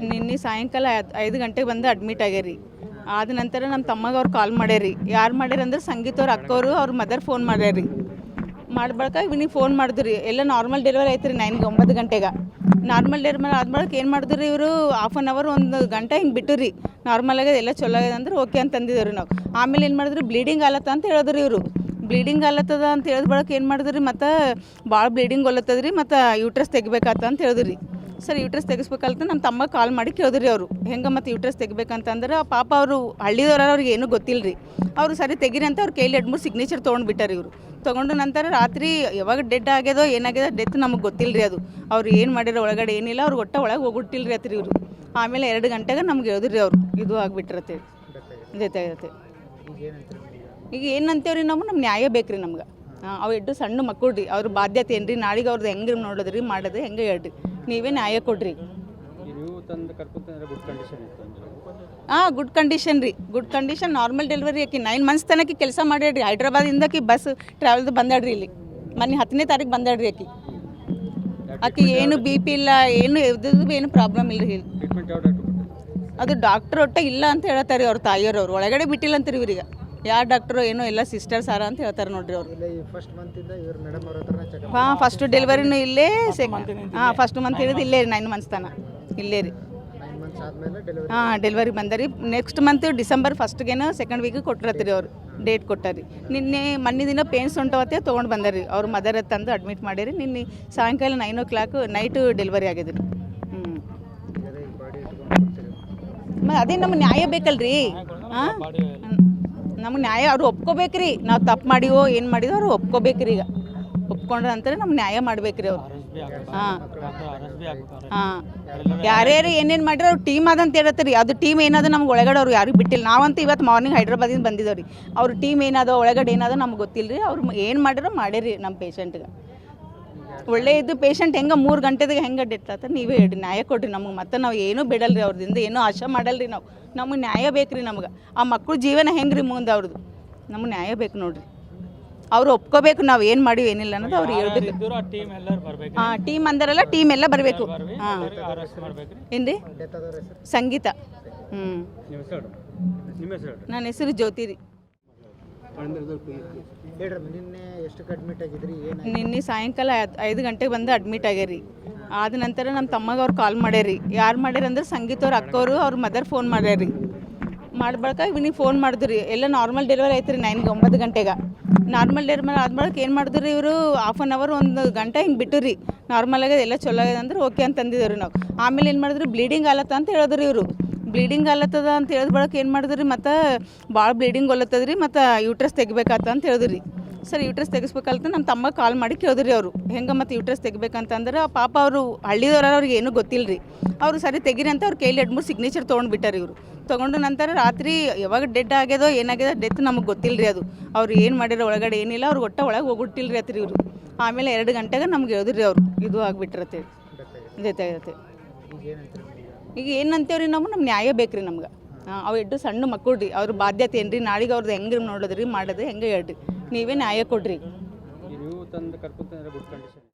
ನಿನ್ನೆ ಸಾಯಂಕಾಲ ಐದ್- ಗಂಟೆಗೆ ಬಂದು ಅಡ್ಮಿಟ್ ಆಗ್ಯಾರಿ. ಆದ ನಂತರ ನಮ್ಮ ತಮ್ಮಗ ಅವ್ರು ಕಾಲ್ ಮಾಡ್ಯಾರಿ. ಯಾರು ಮಾಡ್ಯಾರ ಅಂದ್ರೆ ಸಂಗೀತ ಅವ್ರ ಅಕ್ಕವರು ಅವ್ರ ಮದರ್ ಫೋನ್ ಮಾಡ್ಯಾರಿ. ಮಾಡ್ಬಳಕ ಇವನಿಗೆ ಫೋನ್ ಮಾಡಿದ್ರಿ. ಎಲ್ಲ ನಾರ್ಮಲ್ ಡೆಲಿವರಿ ಐತ್ರಿ ನೈನ್ಗೆ ಒಂಬತ್ತು ಗಂಟೆಗೆ. ನಾರ್ಮಲ್ ಡೆಲಿವರಿ ಆದ್ಮೇಲೆ ಏನು ಮಾಡಿದ್ರಿ ಇವರು? ಹಾಫ್ ಆನ್ ಅವರ್ ಒಂದು ಗಂಟೆ ಹಿಂಗೆ ಬಿಟ್ಟರಿ. ನಾರ್ಮಲ್ ಆಗಿದೆ ಎಲ್ಲ ಚಲೋ ಆಗಿದೆ ಅಂದ್ರೆ ಓಕೆ ಅಂತ ಅಂದಿದ್ರು ನಾವು. ಆಮೇಲೆ ಏನು ಮಾಡಿದ್ರು? ಬ್ಲೀಡಿಂಗ್ ಆಲತ್ತ ಅಂತ ಹೇಳಿದ್ರಿ ಇವರು. ಬ್ಲೀಡಿಂಗ್ ಆಲತ್ತದ ಅಂತ ಹೇಳಿದ ಬಳಕ ಏನು ಮಾಡಿದ್ರಿ? ಮತ್ತು ಭಾಳ ಬ್ಲೀಡಿಂಗ್ ಒಲ್ಲತ್ತದ ರೀ ಮತ್ತು ಯೂಟ್ರಸ್ ತೆಗಿಬೇಕಾತ ಅಂತ ಹೇಳಿದ್ರಿ. ಸರ್ ಯೂಟ್ರಸ್ ತೆಗಿಸ್ಬೇಕಲ್ತ ನಮ್ಮ ತಮ್ಮ ಕಾಲ್ ಮಾಡಿ ಕೇಳಿದ್ರಿ ಅವರು. ಹೆಂಗೆ ಮತ್ತು ಯೂಟ್ರಸ್ ತೆಗಿಬೇಕಂತಂದ್ರೆ ಪಾಪ ಅವರು ಹಳ್ಳಿದವ್ರ ಅವ್ರಿಗೆ ಏನೂ ಗೊತ್ತಿಲ್ಲ ರೀ ಅವರು ಸರಿ ತೆಗೀರಿ ಅಂತ ಅವ್ರ ಕೈಲಿ ಎರಡು ಮೂರು ಸಿಗ್ನೇಚರ್ ತೊಗೊಂಡು ಬಿಟ್ಟಾರೆ ಇವರು. ತೊಗೊಂಡು ನಂತರ ರಾತ್ರಿ ಯಾವಾಗ ಡೆಡ್ ಆಗ್ಯದೋ ಏನಾಗ್ಯದೋ ಡೆತ್ ನಮಗೆ ಗೊತ್ತಿಲ್ಲ ರೀ ಅದು. ಅವ್ರು ಏನು ಮಾಡಿರೋ ಒಳಗಡೆ ಏನಿಲ್ಲ ಅವ್ರು ಒಟ್ಟ ಒಳಗೆ ಹೋಗ್ಬಿಟ್ಟಿಲ್ಲ ರೀ ಅತ್ರಿ ಇವರು. ಆಮೇಲೆ ಎರಡು ಗಂಟೆಗೆ ನಮ್ಗೆ ಹೇಳಿದ್ರಿ ಅವರು. ಇದು ಆಗಿಬಿಟ್ಟಿರತ್ತೆ ಗೊತ್ತಾಗಿರತ್ತೆ ಈಗ ಏನು ಅಂತೇವ್ರಿ ಏನಂತೇವ್ರಿ ನಾವು? ನಮ್ಮ ನ್ಯಾಯ ಬೇಕ್ರಿ ನಮ್ಗೆ. ಅವು ಎಡ್ಡು ಸಣ್ಣ ಮಕ್ಕಳು ರೀ ಅವ್ರ ಬಾಧ್ಯತೆ ಏನು ರೀ ನಾಳೆಗೆ ಅವ್ರದ್ದು ಹೆಂಗೆ ನೋಡೋದ್ರಿ ಮಾಡೋದು ಹೆಂಗೆ ಹೇಳ್ರಿ? ನೀವೇ ನ್ಯಾಯ ಕೊಡ್ರಿ. ಹಾಂ ಗುಡ್ ಕಂಡೀಷನ್ ರೀ. ಗುಡ್ ಕಂಡೀಷನ್ ನಾರ್ಮಲ್ ಡೆಲಿವರಿ ಆಕಿ. ನೈನ್ ಮಂತ್ಸ್ ತನಕ ಕೆಲಸ ಮಾಡ್ಯಾಡ್ರಿ ಹೈದ್ರಾಬಾದಿಂದಕಿ ಬಸ್ ಟ್ರಾವೆಲ್ದು ಬಂದಾಡ್ರಿ ಇಲ್ಲಿ. ಮೊನ್ನೆ ಹತ್ತನೇ ತಾರೀಕು ಬಂದಾಡ್ರಿ ಆಕಿ. ಆಕಿ ಏನು ಬಿ ಪಿ ಇಲ್ಲ ಏನು ಇದ್ದು ಏನು ಪ್ರಾಬ್ಲಮ್ ಇಲ್ಲ. ರೀ ಅದು ಡಾಕ್ಟ್ರ್ ಒಟ್ಟ ಇಲ್ಲ ಅಂತ ಹೇಳ್ತಾರೆ ಅವ್ರ ತಾಯಿಯವ್ರು ಒಳಗಡೆ ಬಿಟ್ಟಿಲ್ಲ ಅಂತೀರಿ ಇವ್ರಿಗೆ. ಯಾವ ಡಾಕ್ಟ್ರು ಏನೋ ಎಲ್ಲ ಸಿಸ್ಟರ್ ಸಾರ ಅಂತ ಹೇಳ್ತಾರೆ ನೋಡ್ರಿ ಅವ್ರು. ಇಲ್ಲ ಫಸ್ಟ್ ಮಂತಿಂದ ಇವ್ರು ಮೇಡಮ್ ಅವ್ರ ಹಾಂ ಫಸ್ಟ್ ಡೆಲಿವರಿನೂ ಇಲ್ಲೇ ಹಾಂ ಫಸ್ಟ್ ಮಂತ್ ಹಿಡಿದು ಇಲ್ಲೇ ರೀ ನೈನ್ ಮಂತ್ಸ್ ತನ ಇಲ್ಲೇ ರೀ. ಹಾಂ ಡೆಲಿವರಿ ಬಂದರಿ ನೆಕ್ಸ್ಟ್ ಮಂತ್ ಡಿಸೆಂಬರ್ ಫಸ್ಟ್ಗೇನೋ ಸೆಕೆಂಡ್ ವೀಕ್ ಕೊಟ್ಟಿರತ್ತೀರಿ ಅವ್ರು. ಡೇಟ್ ಕೊಟ್ಟಾರಿ. ನಿನ್ನೆ ಮೊನ್ನೆ ದಿನ ಪೇನ್ಸ್ ಹೊಂಟವತ್ತೆ ತೊಗೊಂಡು ಬಂದಾರಿ ಅವ್ರ ಮದರ್ ತಂದು ಅಡ್ಮಿಟ್ ಮಾಡಿರಿ. ನಿನ್ನೆ ಸಾಯಂಕಾಲ nine o'clock night delivery ಆಗಿದ್ರಿ ರೀ ಹ್ಞೂ ಅದೇ ನಮ್ಗೆ ನ್ಯಾಯ ಬೇಕಲ್ರಿ. ಹಾಂ? ನಮ್ಗೆ ನ್ಯಾಯ ಅವ್ರು ಒಪ್ಕೋಬೇಕ್ರಿ. ನಾವು ತಪ್ಪು ಮಾಡಿವೋ, ಏನು ಮಾಡಿದೋ ಅವ್ರು ಒಪ್ಕೋಬೇಕ್ರಿ ಈಗ. ಒಪ್ಕೊಂಡ್ರೆ ಅಂತಾರೆ ನಮ್ಗೆ ನ್ಯಾಯ ಮಾಡ್ಬೇಕ್ರಿ ಅವ್ರು. ಹಾಂ. ಹಾಂ. ಯಾರ್ಯಾರು ಏನೇನು ಮಾಡಿರೋ ಅವ್ರು ಟೀಮ್ ಅದಂತ ಹೇಳತ್ತೀರಿ. ಅದು ಟೀಮ್ ಏನಾದ್ರು ನಮ್ಗೆ ಒಳಗಡೆ ಅವ್ರು ಯಾರಿಗೂ ಬಿಟ್ಟಿಲ್ಲ. ನಾವಂತೂ ಇವತ್ತು ಮಾರ್ನಿಂಗ್ ಹೈದ್ರಾಬಾದಿಂದ ಬಂದಿದ್ದೇವೆ ಅವ್ರ ಟೀಮ್ ಏನದ ಒಳಗಡೆ ಏನಾದೋ ನಮ್ಗೆ ಗೊತ್ತಿಲ್ಲ ರೀ ಅವ್ರು ಏನು ಮಾಡಿರೋ ಮಾಡಿರಿ ನಮ್ಮ ಪೇಷಂಟ್ಗೆ ಒಳ್ಳೆ ಇದು ಪೇಷಂಟ್ ಹೆಂಗೆ ಮೂರು ಗಂಟೆದಾಗ ಹೆಂಗೆ ಆತ ನೀವೇ ಹೇಳ್ರಿ ನ್ಯಾಯ ಕೊಡ್ರಿ ನಮಗೆ. ಮತ್ತೆ ನಾವು ಏನೂ ಬಿಡಲ್ರಿ ಅವ್ರದಿಂದ ಏನೂ ಆಶೆ ಮಾಡಲ್ರಿ ನಾವು. ನಮಗೆ ನ್ಯಾಯ ಬೇಕು ರೀ ನಮ್ಗೆ. ಆ ಮಕ್ಕಳು ಜೀವನ ಹೆಂಗೆ ರೀ ಮುಂದೆ ಅವ್ರದ್ದು ನಮಗೆ ನ್ಯಾಯ ಬೇಕು ನೋಡ್ರಿ. ಅವ್ರು ಒಪ್ಕೋಬೇಕು ನಾವು ಏನು ಮಾಡಿವಿ ಏನಿಲ್ಲ ಅನ್ನೋದು ಅವ್ರು ಹೇಳ್ಬೇಕು. ಇದ್ದರು ಆ ಟೀಮ್ ಎಲ್ಲರೂ ಬರ್ಬೇಕು ಹಾಂ ಟೀಮ್ ಅಂದಾರಲ್ಲ ಟೀಮ್ ಎಲ್ಲ ಬರಬೇಕು. ಹಾಂ. ಏನ್ರಿ? ಸಂಗೀತ. ಹ್ಞೂ ನನ್ನ ಹೆಸರು ಜ್ಯೋತಿ ರೀ. ಹೇಳ್ರಮ್ಮ ನಿನ್ನೆ ಸಾಯಂಕಾಲ ಐದ್- ಗಂಟೆಗೆ ಬಂದು ಅಡ್ಮಿಟ್ ಆಗ್ಯಾರಿ. ಆದ ನಂತರ ನಮ್ಮ ತಮ್ಮಗ ಅವ್ರು ಕಾಲ್ ಮಾಡ್ಯಾರಿ. ಯಾರು ಮಾಡ್ಯಾರ ಅಂದ್ರೆ ಸಂಗೀತ ಅವ್ರ ಅಕ್ಕವರು ಅವ್ರ ಮದರ್ ಫೋನ್ ಮಾಡ್ಯಾರಿ. ಮಾಡ್ಬಳಕ ಇವನಿಗೆ ಫೋನ್ ಮಾಡಿದ್ರಿ. ಎಲ್ಲ ನಾರ್ಮಲ್ ಡೆಲಿವರಿ ಐತ್ರಿ ನೈನ್ಗೆ ಒಂಬತ್ತು ಗಂಟೆಗೆ. ನಾರ್ಮಲ್ ಡೆಲಿವರಿ ಆದ್ಮೇಲೆ ಏನು ಮಾಡಿದ್ರಿ ಇವರು? ಹಾಫ್ ಆನ್ ಅವರ್ ಒಂದು ಗಂಟೆ ಹಿಂಗೆ ಬಿಟ್ಟರಿ ನಾರ್ಮಲ್ ಆಗಿದೆ ಎಲ್ಲ ಚಲೋ ಆಗಿದೆ ಅಂದ್ರೆ ಓಕೆ ಅಂತ ನಾವು. ಆಮೇಲೆ ಏನು ಮಾಡಿದ್ರು? ಬ್ಲೀಡಿಂಗ್ ಆಲತ್ತ ಅಂತ ಹೇಳಿದ್ರು ಇವರು. ಬ್ಲೀಡಿಂಗ್ ಆಲತ್ತದ ಅಂತ ಹೇಳಿದ ಬಳಕ ಏನು ಮಾಡಿದ್ರಿ? ಮತ್ತು ಭಾಳ ಬ್ಲೀಡಿಂಗ್ ಒಲತ್ತದ್ರಿ ಮತ್ತು ಯೂಟ್ರಸ್ ತೆಗಿಬೇಕಾತ ಅಂತ ಹೇಳಿದ್ರಿ. ಸರ್ ಯೂಟ್ರಸ್ ತೆಗಿಸ್ಬೇಕಲ್ತ ನಮ್ಮ ತಮ್ಮ ಕಾಲ್ ಮಾಡಿ ಕೇಳಿದ್ರಿ ಅವರು. ಹೆಂಗೆ ಮತ್ತು ಯೂಟ್ರಸ್ ತೆಗಿಬೇಕಂತಂದ್ರೆ ಪಾಪ ಅವರು ಹಳ್ಳಿದವ್ರ ಅವ್ರಿಗೆ ಏನೂ ಗೊತ್ತಿಲ್ಲ ರೀ ಅವರು ಸರಿ ತೆಗೀರಿ ಅಂತ ಅವ್ರ ಕೈಲಿ ಎರಡು ಮೂರು ಸಿಗ್ನೇಚರ್ ತೊಗೊಂಡು ಬಿಟ್ಟಾರೆ ಇವರು. ತೊಗೊಂಡು ನಂತರ ರಾತ್ರಿ ಯಾವಾಗ ಡೆಡ್ ಆಗ್ಯದೋ ಏನಾಗ್ಯದ ಡೆತ್ ನಮಗೆ ಗೊತ್ತಿಲ್ಲ ರೀ ಅದು. ಅವ್ರು ಏನು ಮಾಡಿರೋ ಒಳಗಡೆ ಏನಿಲ್ಲ ಅವ್ರು ಒಟ್ಟ ಒಳಗೆ ಹೋಗ್ಬಿಟ್ಟಿಲ್ಲ ರೀ ಅತ್ರಿ ಇವರು. ಆಮೇಲೆ ಎರಡು ಗಂಟೆಗೆ ನಮ್ಗೆ ಹೇಳಿದ್ರಿ ಅವರು. ಇದು ಆಗಿಬಿಟ್ಟಿರತ್ತೆ ಗೊತ್ತಾಗಿರತ್ತೆ ಈಗ ಏನು ರೀ ನಾವು? ನಮ್ಮ ನ್ಯಾಯ ಬೇಕ್ರಿ ನಮ್ಗೆ. ಅವು ಎಡ್ಡು ಸಣ್ಣ ಮಕ್ಕಳು ರೀ ಅವ್ರ ಬಾಧ್ಯತೆ ಏನು ರೀ ನಾಳೆಗೆ ಅವ್ರದ್ದು ಹೆಂಗೆ ನೋಡೋದ್ರಿ ಮಾಡೋದು ಹೆಂಗೆ ಹೇಳ್ರಿ? ನೀವೇ ನ್ಯಾಯ ಕೊಡ್ರಿ. Good condition